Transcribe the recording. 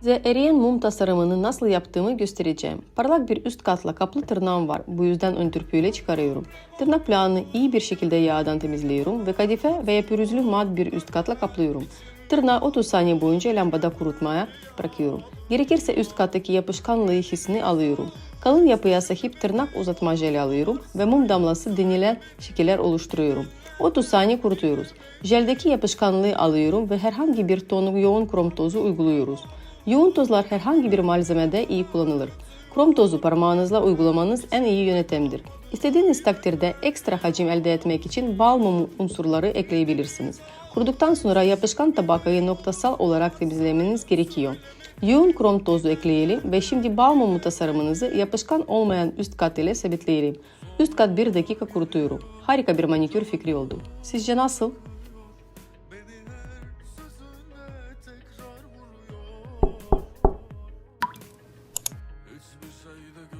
Size eriyen mum tasarımını nasıl yaptığımı göstereceğim. Parlak bir üst katla kaplı tırnağım var. Bu yüzden ön türpüyle çıkarıyorum. Tırnak plağını iyi bir şekilde yağdan temizliyorum ve kadife veya pürüzlü mat bir üst katla kaplıyorum. Tırnağı 30 saniye boyunca lambada kurutmaya bırakıyorum. Gerekirse üst kattaki yapışkanlığı hissini alıyorum. Kalın yapıya sahip tırnak uzatma jeli alıyorum ve mum damlası denilen şekiller oluşturuyorum. 30 saniye kurutuyoruz. Jeldeki yapışkanlığı alıyorum ve herhangi bir tonu yoğun krom tozu uyguluyoruz. Yoğun tozlar herhangi bir malzemede iyi kullanılır. Krom tozu parmağınızla uygulamanız en iyi yöntemdir. İstediğiniz takdirde ekstra hacim elde etmek için bal mumu unsurları ekleyebilirsiniz. Kuruduktan sonra yapışkan tabakayı noktasal olarak temizlemeniz gerekiyor. Yoğun krom tozu ekleyelim ve şimdi bal mumu tasarımınızı yapışkan olmayan üst kat ile sabitleyelim. Üst kat 1 dakika kurutuyorum. Harika bir manikür fikri oldu. Sizce nasıl? Hiçbir şeyde